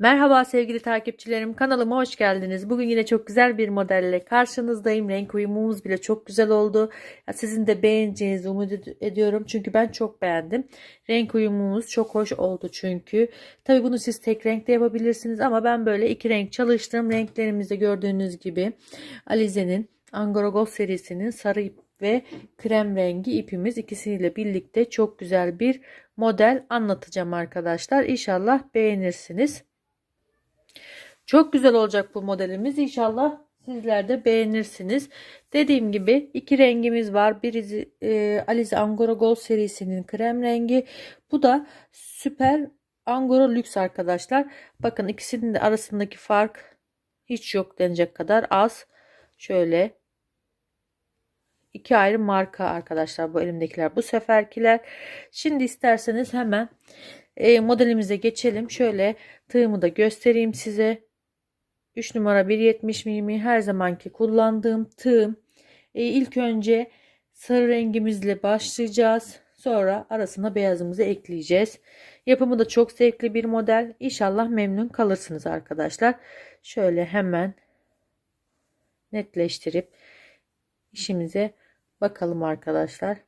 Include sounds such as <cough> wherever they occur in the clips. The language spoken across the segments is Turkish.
Merhaba sevgili takipçilerim kanalıma hoş geldiniz. Bugün yine çok güzel bir modelle karşınızdayım. Renk uyumumuz bile çok güzel oldu. Sizin de beğeneceğinizi umut ed- ediyorum. Çünkü ben çok beğendim. Renk uyumumuz çok hoş oldu çünkü. Tabi bunu siz tek renkte yapabilirsiniz ama ben böyle iki renk çalıştım. Renklerimizde gördüğünüz gibi Alize'nin Angora Gold serisinin sarı ip ve krem rengi ipimiz ikisiyle birlikte çok güzel bir model anlatacağım arkadaşlar. İnşallah beğenirsiniz. Çok güzel olacak bu modelimiz. İnşallah sizler de beğenirsiniz. Dediğim gibi iki rengimiz var. Birisi e, Alize Angora Gold serisinin krem rengi. Bu da süper Angora Lüks arkadaşlar. Bakın ikisinin de arasındaki fark hiç yok denecek kadar az. Şöyle iki ayrı marka arkadaşlar bu elimdekiler. Bu seferkiler. Şimdi isterseniz hemen e, modelimize geçelim. Şöyle tığımı da göstereyim size. 3 numara 1.70 mimi her zamanki kullandığım tığım. E, ilk önce sarı rengimizle başlayacağız. Sonra arasına beyazımızı ekleyeceğiz. Yapımı da çok zevkli bir model. İnşallah memnun kalırsınız arkadaşlar. Şöyle hemen netleştirip işimize bakalım arkadaşlar.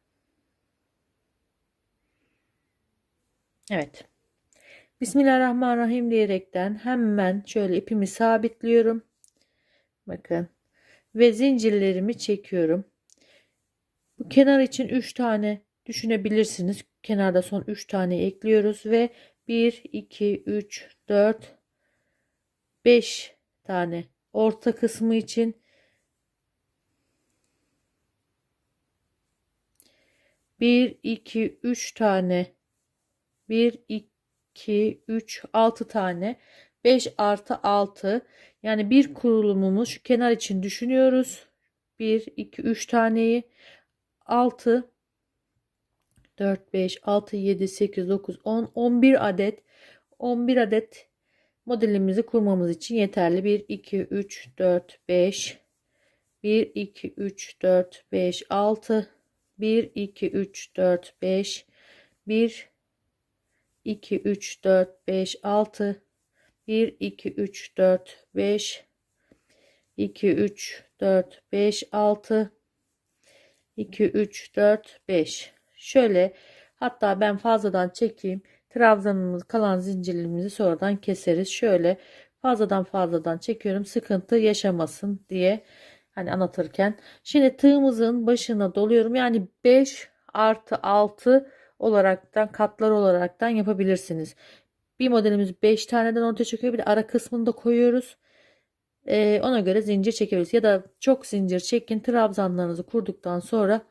Evet. Bismillahirrahmanirrahim diyerekten hemen şöyle ipimi sabitliyorum. Bakın. Ve zincirlerimi çekiyorum. Bu kenar için 3 tane düşünebilirsiniz. Kenarda son 3 tane ekliyoruz ve 1 2 3 4 5 tane orta kısmı için bir iki üç tane bir iki üç altı tane. 5 artı 6 yani bir kurulumumuz şu kenar için düşünüyoruz. 1 2 3 taneyi. 6 4 5 6 7 8 9 10 11 adet. 11 adet modelimizi kurmamız için yeterli. 1 2 3 4 5 1 2 3 4 5 6 1 2 3 4 5 1 2 3 4 5 6 1 2 3 4 5 2 3 4 5 6 2 3 4 5 şöyle hatta ben fazladan çekeyim. Trabzanımız kalan zincirlerimizi sonradan keseriz. Şöyle fazladan fazladan çekiyorum. Sıkıntı yaşamasın diye hani anlatırken. Şimdi tığımızın başına doluyorum. Yani 5 artı 6 olaraktan katlar olaraktan yapabilirsiniz. Bir modelimiz 5 taneden ortaya çıkıyor. Bir de ara kısmını da koyuyoruz. Ee, ona göre zincir çekebiliriz. Ya da çok zincir çekin. Trabzanlarınızı kurduktan sonra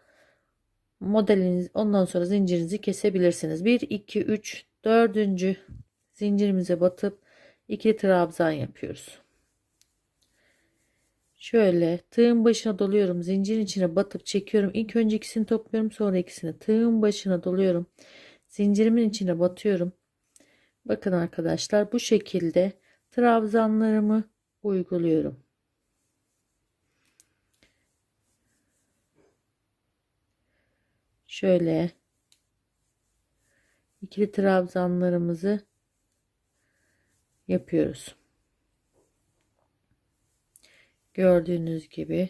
modeliniz ondan sonra zincirinizi kesebilirsiniz. 1 2 3 4. zincirimize batıp ikili trabzan yapıyoruz. Şöyle tığın başına doluyorum. Zincirin içine batıp çekiyorum. İlk önce ikisini topluyorum. Sonra ikisini tığın başına doluyorum. Zincirimin içine batıyorum. Bakın arkadaşlar bu şekilde trabzanlarımı uyguluyorum. Şöyle ikili trabzanlarımızı yapıyoruz. Gördüğünüz gibi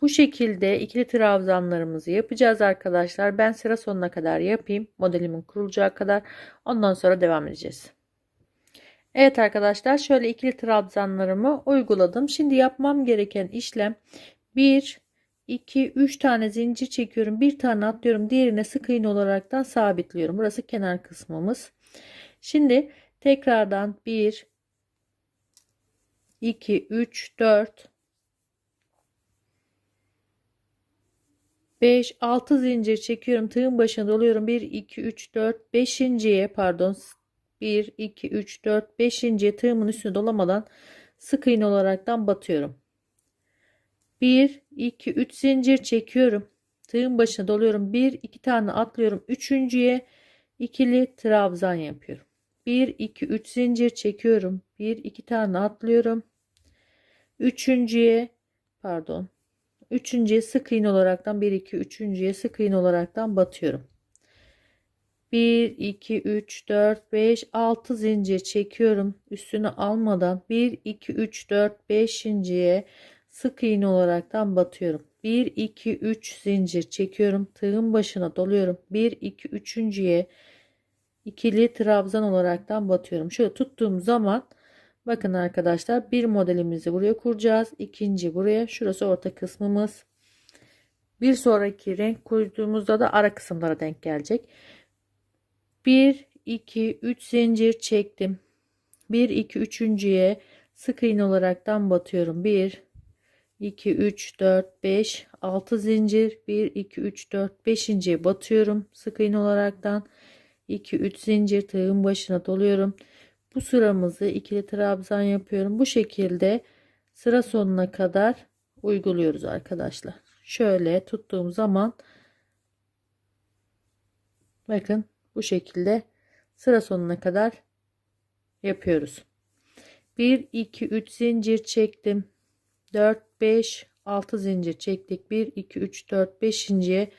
Bu şekilde ikili trabzanlarımızı yapacağız arkadaşlar. Ben sıra sonuna kadar yapayım. Modelimin kurulacağı kadar. Ondan sonra devam edeceğiz. Evet arkadaşlar şöyle ikili trabzanlarımı uyguladım. Şimdi yapmam gereken işlem 1 2 3 tane zincir çekiyorum. Bir tane atlıyorum. Diğerine sık iğne olaraktan sabitliyorum. Burası kenar kısmımız. Şimdi tekrardan 1 2 3 4 5 6 zincir çekiyorum. Tığın başına doluyorum. 1 2 3 4 5.'ye pardon 1 2 3 4 5. tığımın üstüne dolamadan sık iğne olaraktan batıyorum. 1 2 3 zincir çekiyorum. Tığın başına doluyorum. 1 2 tane atlıyorum. Üçüncüye ikili trabzan yapıyorum. 1 2 3 zincir çekiyorum. 1 2 tane atlıyorum. Üçüncüye pardon Üçüncüye sık iğne olaraktan 1 2 üçüncüye sık iğne olaraktan batıyorum. 1 2 3 4 5 6 zincir çekiyorum. Üstünü almadan 1 2 3 4 5.'ye sık iğne olaraktan batıyorum. 1 2 3 zincir çekiyorum. Tığın başına doluyorum. 1 2 üçüncüye ikili trabzan olaraktan batıyorum. Şöyle tuttuğum zaman bakın arkadaşlar bir modelimizi buraya kuracağız. İkinci buraya. Şurası orta kısmımız. Bir sonraki renk koyduğumuzda da ara kısımlara denk gelecek. 1 2 3 zincir çektim. 1 2 üçüncüye sık iğne olaraktan batıyorum. 1 2 3 4 5 6 zincir 1 2 3 4 5. batıyorum sık iğne olaraktan 2 3 zincir tığın başına doluyorum. Bu sıramızı ikili trabzan yapıyorum. Bu şekilde sıra sonuna kadar uyguluyoruz arkadaşlar. Şöyle tuttuğum zaman bakın bu şekilde sıra sonuna kadar yapıyoruz. 1 2 3 zincir çektim. 4 5 6 zincir çektik. 1 2 3 4 5.'ye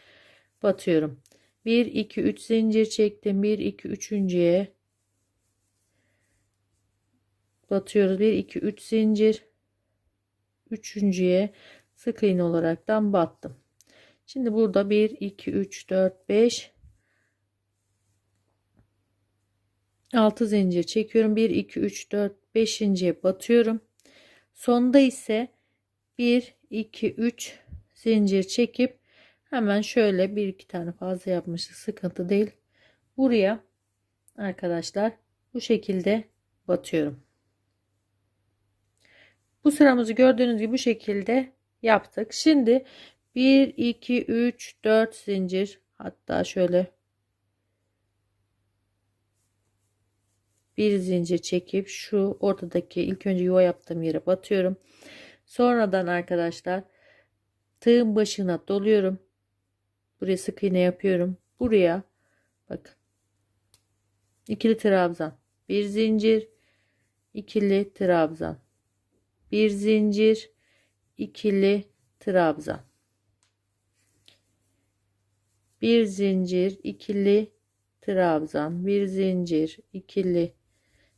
batıyorum. 1 2 3 zincir çektim. 1 2 üçüncüye batıyoruz. 1 2 3 zincir üçüncüye sık iğne olaraktan battım. Şimdi burada 1 2 3 4 5 6 zincir çekiyorum. 1 2 3 4 5.'ye batıyorum. Sonda ise 1 2 3 zincir çekip hemen şöyle bir iki tane fazla yapmıştık. Sıkıntı değil. Buraya arkadaşlar bu şekilde batıyorum. Bu sıramızı gördüğünüz gibi bu şekilde yaptık. Şimdi 1 2 3 4 zincir hatta şöyle bir zincir çekip şu ortadaki ilk önce yuva yaptığım yere batıyorum. Sonradan arkadaşlar tığın başına doluyorum. Buraya sık iğne yapıyorum. Buraya bakın. ikili trabzan. Bir zincir. ikili trabzan. Bir zincir. ikili trabzan. Bir zincir. ikili trabzan. Bir zincir. ikili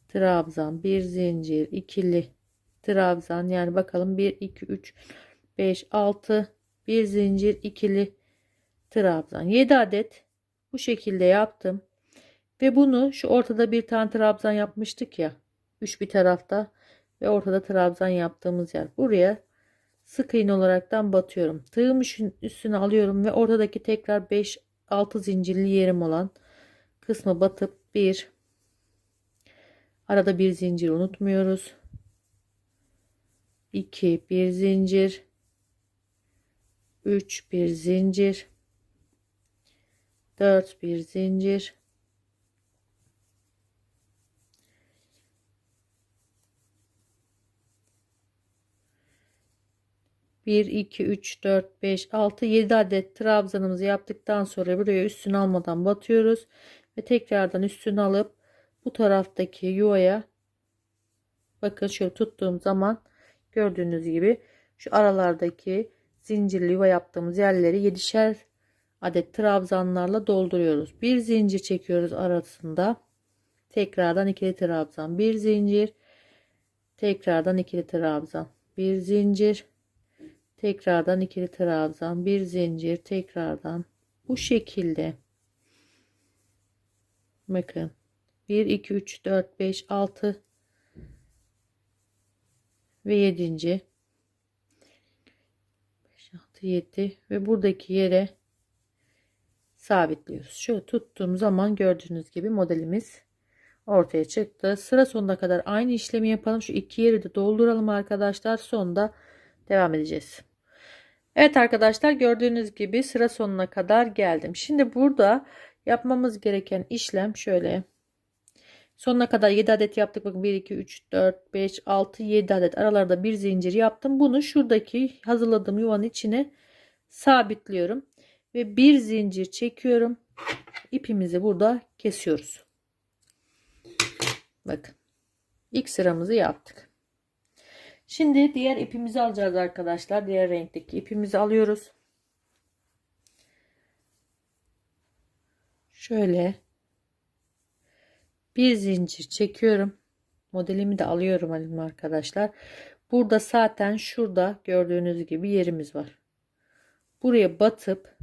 trabzan. Bir zincir. ikili trabzan yani bakalım 1 2 3 5 6 bir zincir ikili trabzan 7 adet. Bu şekilde yaptım. Ve bunu şu ortada bir tane trabzan yapmıştık ya. 3 bir tarafta. Ve ortada trabzan yaptığımız yer. Buraya sık iğne olaraktan batıyorum. Tığım üstüne alıyorum ve ortadaki tekrar 5 6 zincirli yerim olan kısmı batıp bir arada bir zincir unutmuyoruz 2 bir zincir. 3 bir zincir. 4 bir zincir. Bir iki üç dört beş altı yedi adet trabzanımızı yaptıktan sonra buraya üstünü almadan batıyoruz ve tekrardan üstünü alıp bu taraftaki yuvaya bakın şöyle tuttuğum zaman Gördüğünüz gibi şu aralardaki zincirli yuva yaptığımız yerleri 7'şer adet trabzanlarla dolduruyoruz. Bir zincir çekiyoruz arasında. Tekrardan ikili trabzan. Bir zincir. Tekrardan ikili trabzan. Bir zincir. Tekrardan ikili trabzan. Bir zincir. Tekrardan. Bu şekilde. Bakın. 1, 2, 3, 4, 5, 6 ve 7. 5, 6, 7 ve buradaki yere sabitliyoruz. Şöyle tuttuğum zaman gördüğünüz gibi modelimiz ortaya çıktı. Sıra sonuna kadar aynı işlemi yapalım. Şu iki yeri de dolduralım arkadaşlar. Sonda devam edeceğiz. Evet arkadaşlar gördüğünüz gibi sıra sonuna kadar geldim. Şimdi burada yapmamız gereken işlem şöyle Sonuna kadar 7 adet yaptık. Bakın 1, 2, 3, 4, 5, 6, 7 adet aralarda bir zincir yaptım. Bunu şuradaki hazırladığım yuvanın içine sabitliyorum. Ve bir zincir çekiyorum. İpimizi burada kesiyoruz. Bakın. ilk sıramızı yaptık. Şimdi diğer ipimizi alacağız arkadaşlar. Diğer renkteki ipimizi alıyoruz. Şöyle bir zincir çekiyorum. Modelimi de alıyorum elime arkadaşlar. Burada zaten şurada gördüğünüz gibi yerimiz var. Buraya batıp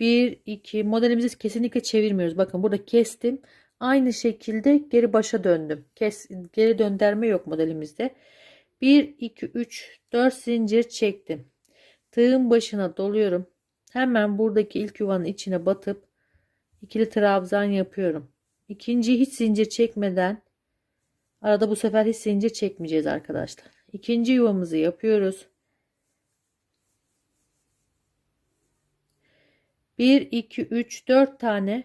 1 2 modelimizi kesinlikle çevirmiyoruz. Bakın burada kestim. Aynı şekilde geri başa döndüm. Kes, geri döndürme yok modelimizde. 1 2 3 4 zincir çektim. Tığın başına doluyorum. Hemen buradaki ilk yuvanın içine batıp ikili trabzan yapıyorum. İkinci hiç zincir çekmeden arada bu sefer hiç zincir çekmeyeceğiz arkadaşlar. İkinci yuvamızı yapıyoruz. 1 2 3 4 tane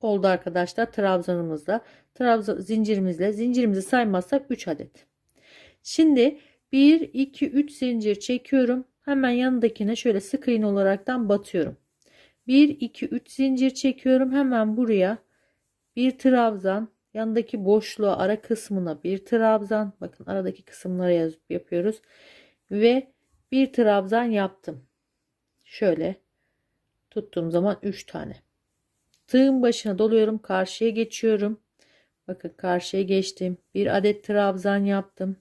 oldu arkadaşlar trabzanımızda. Trabzan zincirimizle zincirimizi saymazsak 3 adet. Şimdi 1 2 3 zincir çekiyorum. Hemen yanındakine şöyle sık iğne olaraktan batıyorum. 1 2 3 zincir çekiyorum. Hemen buraya bir trabzan yanındaki boşluğa ara kısmına bir trabzan. Bakın aradaki kısımlara yazıp yapıyoruz. Ve bir trabzan yaptım. Şöyle tuttuğum zaman 3 tane. Tığın başına doluyorum karşıya geçiyorum. Bakın karşıya geçtim. Bir adet trabzan yaptım.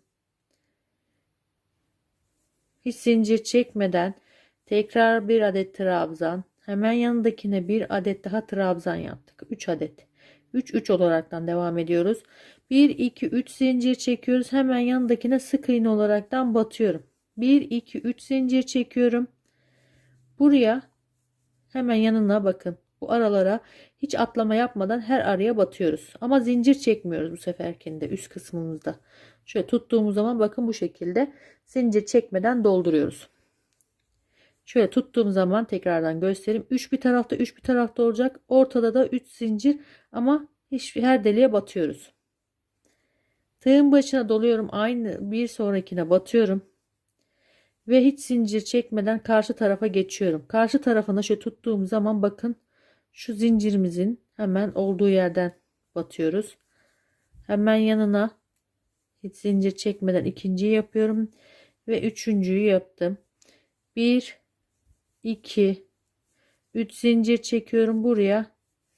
Hiç zincir çekmeden tekrar bir adet trabzan hemen yanındakine bir adet daha trabzan yaptık. 3 adet. 3 3 olaraktan devam ediyoruz. 1 2 3 zincir çekiyoruz. Hemen yanındakine sık iğne olaraktan batıyorum. 1 2 3 zincir çekiyorum. Buraya hemen yanına bakın. Bu aralara hiç atlama yapmadan her araya batıyoruz. Ama zincir çekmiyoruz bu seferkinde üst kısmımızda. Şöyle tuttuğumuz zaman bakın bu şekilde zincir çekmeden dolduruyoruz Şöyle tuttuğum zaman tekrardan göstereyim. 3 bir tarafta 3 bir tarafta olacak. Ortada da 3 zincir ama hiçbir her deliğe batıyoruz. Tığın başına doluyorum. Aynı bir sonrakine batıyorum. Ve hiç zincir çekmeden karşı tarafa geçiyorum. Karşı tarafına şöyle tuttuğum zaman bakın şu zincirimizin hemen olduğu yerden batıyoruz. Hemen yanına hiç zincir çekmeden ikinciyi yapıyorum ve üçüncüyü yaptım. 1 2 3 zincir çekiyorum buraya.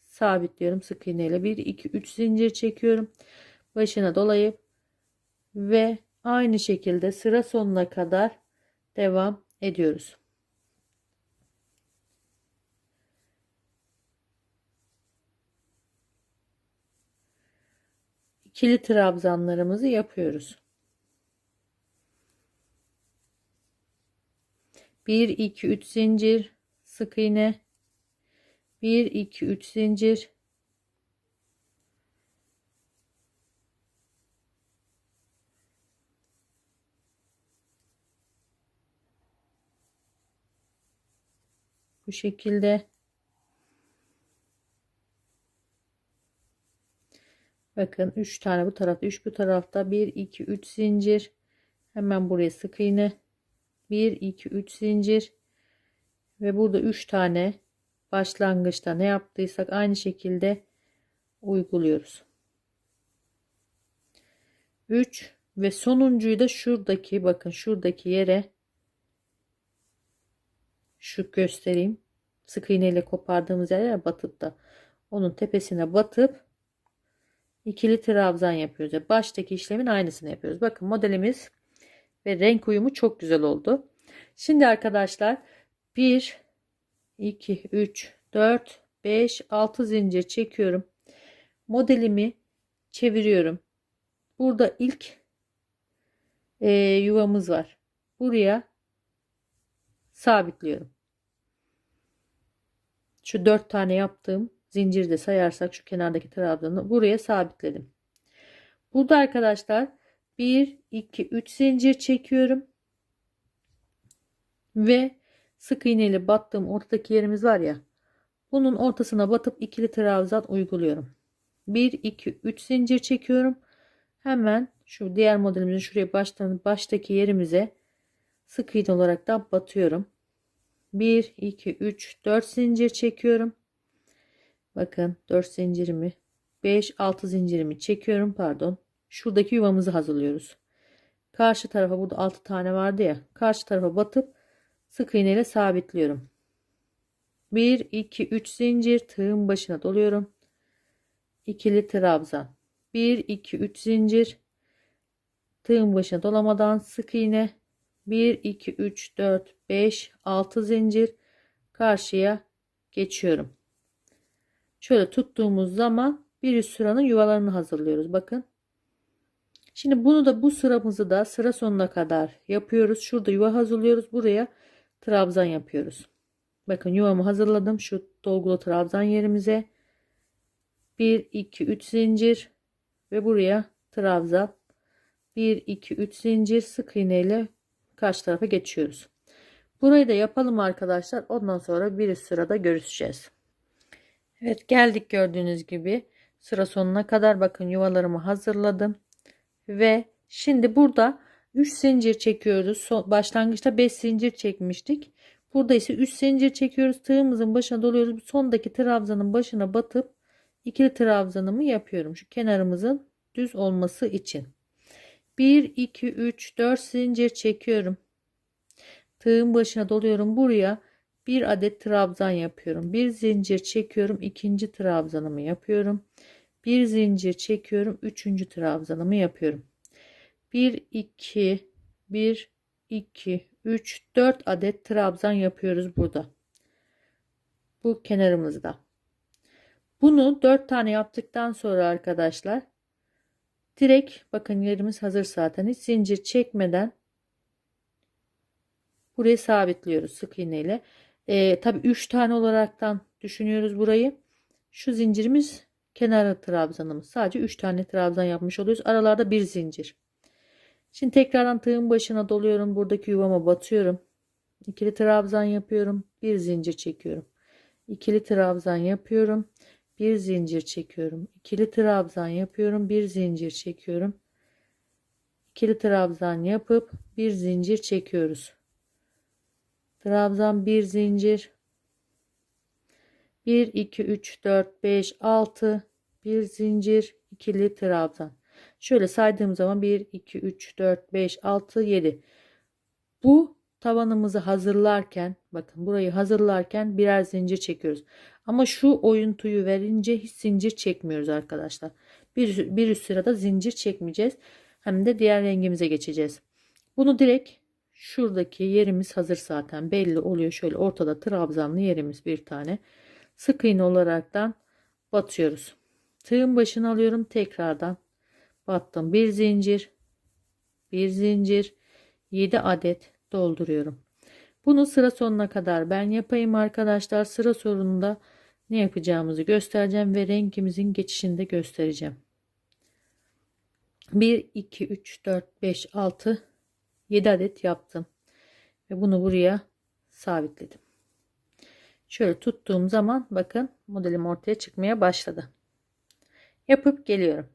Sabitliyorum sık iğneyle. 1 2 3 zincir çekiyorum. Başına dolayıp ve aynı şekilde sıra sonuna kadar devam ediyoruz. İkili trabzanlarımızı yapıyoruz 1 2 3 zincir. Sık iğne. 1 2 3 zincir. Bu şekilde. Bakın 3 tane bu tarafta 3 bu tarafta. 1 2 3 zincir. Hemen buraya sık iğne 1 2 3 zincir ve burada 3 tane başlangıçta ne yaptıysak aynı şekilde uyguluyoruz 3 ve sonuncuyu da şuradaki bakın şuradaki yere şu göstereyim sık iğne ile kopardığımız yere batıp da onun tepesine batıp ikili trabzan yapıyoruz. Baştaki işlemin aynısını yapıyoruz. Bakın modelimiz ve renk uyumu çok güzel oldu. Şimdi arkadaşlar 1 2 3 4 5 6 zincir çekiyorum. Modelimi çeviriyorum. Burada ilk e, yuvamız var. Buraya sabitliyorum. Şu 4 tane yaptığım zinciri de sayarsak şu kenardaki trabzanı buraya sabitledim. Burada arkadaşlar 1 2 3 zincir çekiyorum. Ve sık iğneyle battığım ortadaki yerimiz var ya bunun ortasına batıp ikili trabzan uyguluyorum. 1 2 3 zincir çekiyorum. Hemen şu diğer modelimizin şuraya baştan baştaki yerimize sık iğne olarak da batıyorum. 1 2 3 4 zincir çekiyorum. Bakın 4 zincirimi 5 6 zincirimi çekiyorum pardon şuradaki yuvamızı hazırlıyoruz. Karşı tarafa burada 6 tane vardı ya. Karşı tarafa batıp sık iğne ile sabitliyorum. 1 2 3 zincir tığın başına doluyorum. İkili trabzan. 1 2 3 zincir tığın başına dolamadan sık iğne 1 2 3 4 5 6 zincir karşıya geçiyorum. Şöyle tuttuğumuz zaman bir üst sıranın yuvalarını hazırlıyoruz. Bakın. Şimdi bunu da bu sıramızı da sıra sonuna kadar yapıyoruz. Şurada yuva hazırlıyoruz. Buraya trabzan yapıyoruz. Bakın yuvamı hazırladım. Şu dolgulu trabzan yerimize 1 2 3 zincir ve buraya trabzan 1 2 3 zincir sık iğne ile karşı tarafa geçiyoruz. Burayı da yapalım arkadaşlar. Ondan sonra bir üst sırada görüşeceğiz. Evet geldik gördüğünüz gibi sıra sonuna kadar bakın yuvalarımı hazırladım. Ve şimdi burada 3 zincir çekiyoruz. Başlangıçta 5 zincir çekmiştik. Burada ise 3 zincir çekiyoruz. Tığımızın başına doluyoruz. Sondaki trabzanın başına batıp ikili trabzanımı yapıyorum. Şu kenarımızın düz olması için. 1 2 3 4 zincir çekiyorum. Tığın başına doluyorum. Buraya bir adet trabzan yapıyorum. Bir zincir çekiyorum. ikinci trabzanımı yapıyorum. Bir zincir çekiyorum. Üçüncü trabzanımı yapıyorum. 1 2 1 2 3 4 adet trabzan yapıyoruz burada. Bu kenarımızda. Bunu 4 tane yaptıktan sonra arkadaşlar direkt bakın yerimiz hazır zaten hiç zincir çekmeden burayı sabitliyoruz sık iğne ile. Ee, tabi 3 tane olaraktan düşünüyoruz burayı. Şu zincirimiz kenara trabzanımız. Sadece 3 tane trabzan yapmış oluyoruz. Aralarda bir zincir. Şimdi tekrardan tığın başına doluyorum. Buradaki yuvama batıyorum. İkili trabzan yapıyorum. Bir zincir çekiyorum. İkili trabzan yapıyorum. Bir zincir çekiyorum. İkili trabzan yapıyorum. Bir zincir çekiyorum. İkili trabzan yapıp bir zincir çekiyoruz. Trabzan bir zincir. 1 2 3 4 5 6 bir zincir ikili trabzan. Şöyle saydığım zaman 1 2 3 4 5 6 7. Bu tavanımızı hazırlarken bakın burayı hazırlarken birer zincir çekiyoruz. Ama şu oyuntuyu verince hiç zincir çekmiyoruz arkadaşlar. Bir, bir üst sırada zincir çekmeyeceğiz. Hem de diğer rengimize geçeceğiz. Bunu direkt şuradaki yerimiz hazır zaten belli oluyor. Şöyle ortada trabzanlı yerimiz bir tane. Sık iğne olaraktan batıyoruz. Tığın başını alıyorum tekrardan battım. Bir zincir, bir zincir, 7 adet dolduruyorum. Bunu sıra sonuna kadar ben yapayım arkadaşlar. Sıra sonunda ne yapacağımızı göstereceğim ve rengimizin geçişini de göstereceğim. 1 2 3 4 5 6 7 adet yaptım. Ve bunu buraya sabitledim. Şöyle tuttuğum zaman bakın modelim ortaya çıkmaya başladı. Yapıp geliyorum.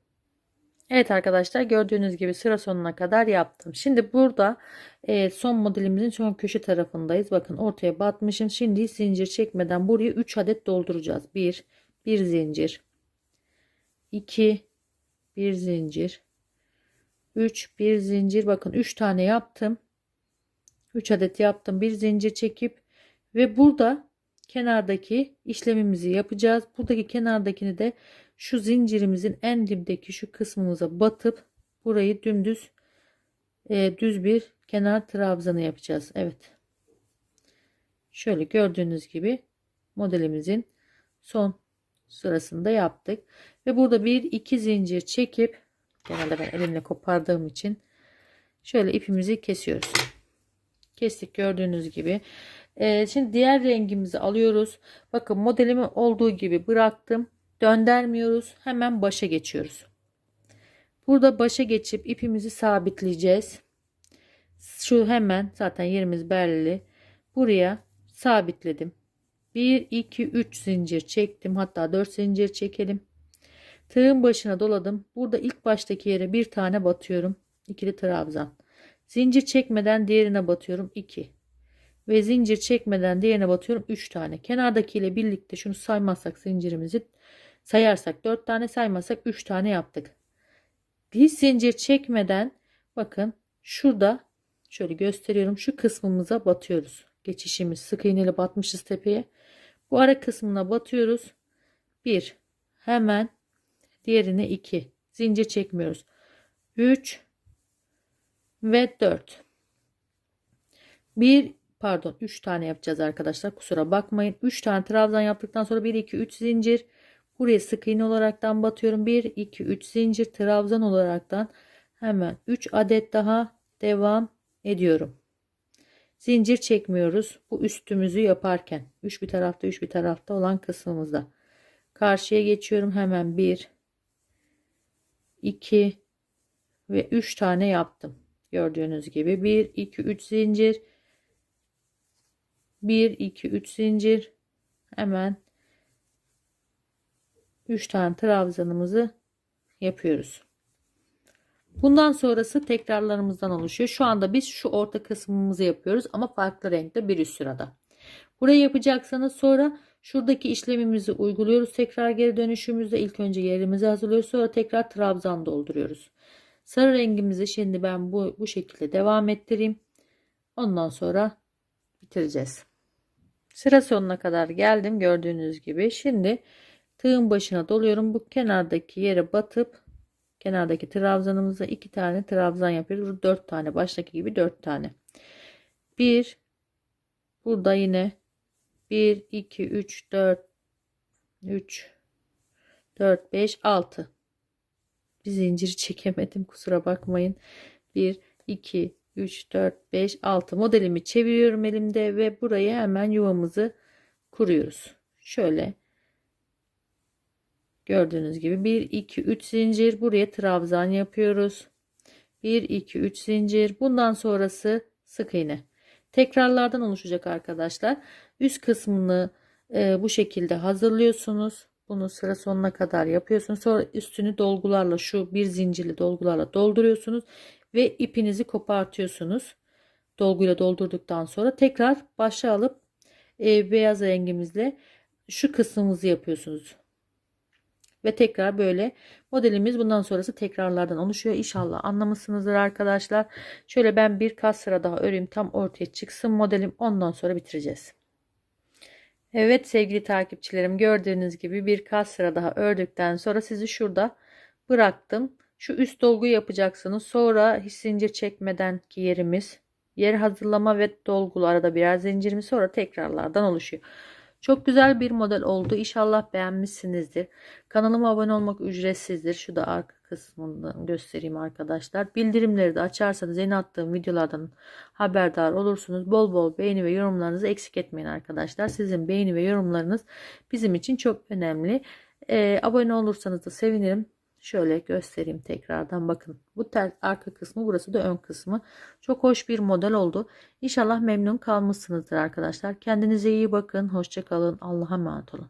Evet arkadaşlar gördüğünüz gibi sıra sonuna kadar yaptım. Şimdi burada e, son modelimizin son köşe tarafındayız. Bakın ortaya batmışım. Şimdi zincir çekmeden buraya 3 adet dolduracağız. 1 1 zincir 2 1 zincir 3 1 zincir bakın 3 tane yaptım. 3 adet yaptım. Bir zincir çekip ve burada kenardaki işlemimizi yapacağız. Buradaki kenardakini de şu zincirimizin en dibdeki şu kısmımıza batıp burayı dümdüz e, düz bir kenar trabzanı yapacağız. Evet. Şöyle gördüğünüz gibi modelimizin son sırasında yaptık. Ve burada bir iki zincir çekip genelde ben elimle kopardığım için şöyle ipimizi kesiyoruz. Kestik gördüğünüz gibi. Ee, şimdi diğer rengimizi alıyoruz. Bakın modelimi olduğu gibi bıraktım döndürmüyoruz. Hemen başa geçiyoruz. Burada başa geçip ipimizi sabitleyeceğiz. Şu hemen zaten yerimiz belli. Buraya sabitledim. 1 2 3 zincir çektim. Hatta 4 zincir çekelim. Tığın başına doladım. Burada ilk baştaki yere bir tane batıyorum. İkili trabzan. Zincir çekmeden diğerine batıyorum. 2 ve zincir çekmeden diğerine batıyorum 3 tane. Kenardaki ile birlikte şunu saymazsak zincirimizi sayarsak 4 tane saymazsak 3 tane yaptık. hiç zincir çekmeden bakın şurada şöyle gösteriyorum şu kısmımıza batıyoruz. Geçişimiz sık iğneyle batmışız tepeye. Bu ara kısmına batıyoruz. 1 hemen diğerine 2 zincir çekmiyoruz. 3 ve 4 1 pardon 3 tane yapacağız arkadaşlar kusura bakmayın 3 tane trabzan yaptıktan sonra 1 2 3 zincir buraya sık iğne olaraktan batıyorum. 1 2 3 zincir trabzan olaraktan hemen 3 adet daha devam ediyorum. Zincir çekmiyoruz bu üstümüzü yaparken. 3 bir tarafta 3 bir tarafta olan kısmımızda. Karşıya geçiyorum. Hemen 1 2 ve 3 tane yaptım. Gördüğünüz gibi 1 2 3 zincir 1 2 3 zincir hemen 3 tane trabzanımızı yapıyoruz. Bundan sonrası tekrarlarımızdan oluşuyor. Şu anda biz şu orta kısmımızı yapıyoruz ama farklı renkte bir üst sırada. Burayı yapacaksanız sonra şuradaki işlemimizi uyguluyoruz. Tekrar geri dönüşümüzde ilk önce yerimizi hazırlıyoruz. Sonra tekrar trabzan dolduruyoruz. Sarı rengimizi şimdi ben bu, bu şekilde devam ettireyim. Ondan sonra bitireceğiz. Sıra sonuna kadar geldim gördüğünüz gibi. Şimdi tığın başına doluyorum. Bu kenardaki yere batıp kenardaki trabzanımıza iki tane trabzan yapıyoruz. Dört tane baştaki gibi dört tane. Bir burada yine 1 2 3 4 3 4 5 6 bir zincir <laughs> çekemedim kusura bakmayın 1 2 3 4 5 6 modelimi çeviriyorum elimde ve buraya hemen yuvamızı kuruyoruz şöyle gördüğünüz gibi 1 2 3 zincir. Buraya trabzan yapıyoruz. 1 2 3 zincir. Bundan sonrası sık iğne. Tekrarlardan oluşacak arkadaşlar. Üst kısmını e, bu şekilde hazırlıyorsunuz. Bunu sıra sonuna kadar yapıyorsunuz. Sonra üstünü dolgularla şu bir zincirli dolgularla dolduruyorsunuz ve ipinizi kopartıyorsunuz. Dolguyla doldurduktan sonra tekrar başa alıp e, beyaz rengimizle şu kısmımızı yapıyorsunuz ve tekrar böyle modelimiz bundan sonrası tekrarlardan oluşuyor. İnşallah anlamışsınızdır arkadaşlar. Şöyle ben birkaç sıra daha öreyim tam ortaya çıksın modelim ondan sonra bitireceğiz. Evet sevgili takipçilerim gördüğünüz gibi birkaç sıra daha ördükten sonra sizi şurada bıraktım. Şu üst dolgu yapacaksınız. Sonra hiç zincir çekmeden ki yerimiz yer hazırlama ve dolgulu arada birer zincirimiz sonra tekrarlardan oluşuyor. Çok güzel bir model oldu. İnşallah beğenmişsinizdir. Kanalıma abone olmak ücretsizdir. Şu da arka kısmından göstereyim arkadaşlar. Bildirimleri de açarsanız yeni attığım videolardan haberdar olursunuz. Bol bol beğeni ve yorumlarınızı eksik etmeyin arkadaşlar. Sizin beğeni ve yorumlarınız bizim için çok önemli. Ee, abone olursanız da sevinirim. Şöyle göstereyim tekrardan bakın. Bu tel arka kısmı burası da ön kısmı. Çok hoş bir model oldu. İnşallah memnun kalmışsınızdır arkadaşlar. Kendinize iyi bakın. Hoşçakalın. Allah'a emanet olun.